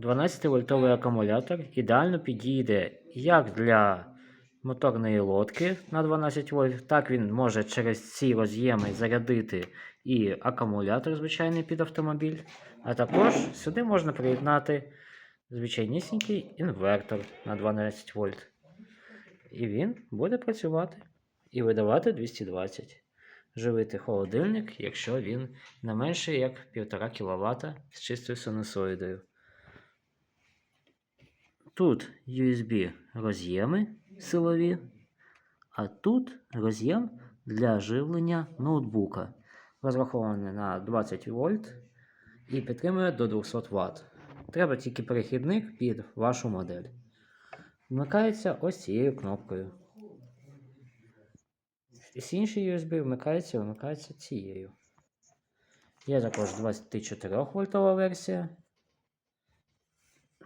12-вольтовий акумулятор ідеально підійде як для моторної лодки на 12 вольт, так він може через ці роз'єми зарядити і акумулятор звичайний під автомобіль. А також сюди можна приєднати звичайнісінький інвертор на 12 вольт. І він буде працювати і видавати 220. Живити холодильник, якщо він не менше як 1,5 кВт з чистою синусоїдою. Тут USB роз'єми силові, а тут роз'єм для живлення ноутбука. Розрахований на 20 вольт і підтримує до 200 Вт. Треба тільки перехідник під вашу модель. Вмикається ось цією кнопкою. Всі інші USB вмикаються, вмикаються цією. Є також 24 вольтова версія.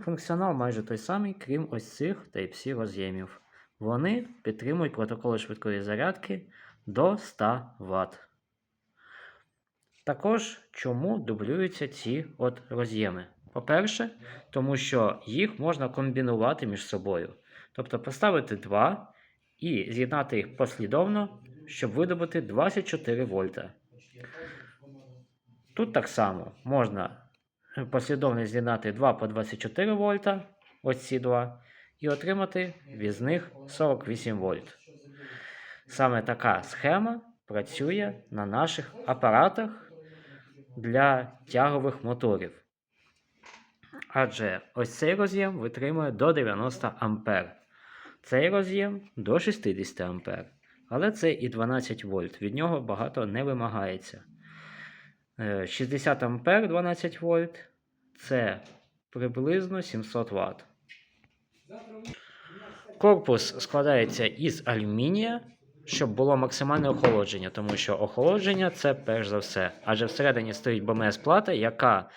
Функціонал майже той самий, крім ось цих Type-C роз'ємів. Вони підтримують протоколи швидкої зарядки до 100 Вт. Також чому дублюються ці от роз'єми? По-перше, тому що їх можна комбінувати між собою. Тобто поставити два і з'єднати їх послідовно, щоб видобути 24 вольта. Тут так само можна послідовно з'єднати 2 по 24 вольта, ось ці і отримати від них 48 вольт. Саме така схема працює на наших апаратах для тягових моторів. Адже ось цей роз'єм витримує до 90 А. Цей роз'єм до 60 А. Але це і 12 вольт. Від нього багато не вимагається. Е, 60 А 12 вольт це приблизно 700 Вт. Корпус складається із алюмінія, щоб було максимальне охолодження, тому що охолодження це перш за все. Адже всередині стоїть БМС-плата, яка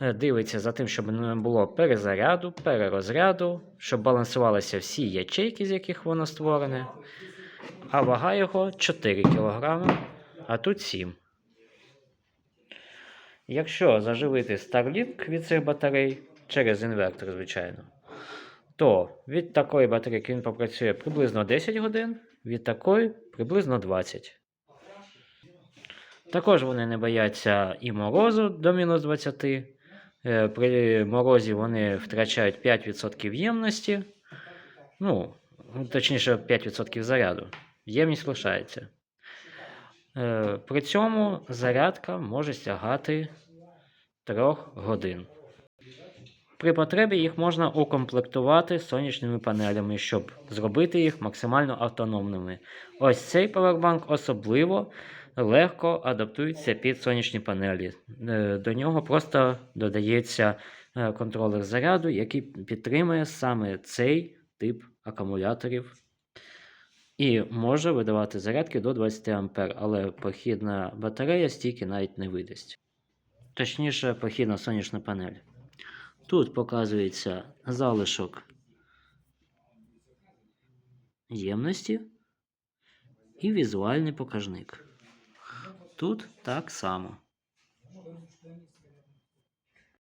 е, дивиться за тим, щоб не було перезаряду, перерозряду, щоб балансувалися всі ячейки, з яких воно створене. А вага його 4 кг, а тут 7. Якщо заживити Starlink від цих батарей через інвертор, звичайно, то від такої батарейки він попрацює приблизно 10 годин, від такої приблизно 20. Також вони не бояться і морозу до мінус 20. Е, При морозі вони втрачають 5% ємності. Ну, точніше, 5% заряду. Ємність лишається. Е, При цьому зарядка може сягати 3 годин. При потребі їх можна укомплектувати сонячними панелями, щоб зробити їх максимально автономними. Ось цей павербанк особливо легко адаптується під сонячні панелі. Е, До нього просто додається е, контролер заряду, який підтримує саме цей тип акумуляторів. І може видавати зарядки до 20 А, але похідна батарея стільки навіть не видасть. Точніше, похідна сонячна панель. Тут показується залишок ємності і візуальний показник. Тут так само.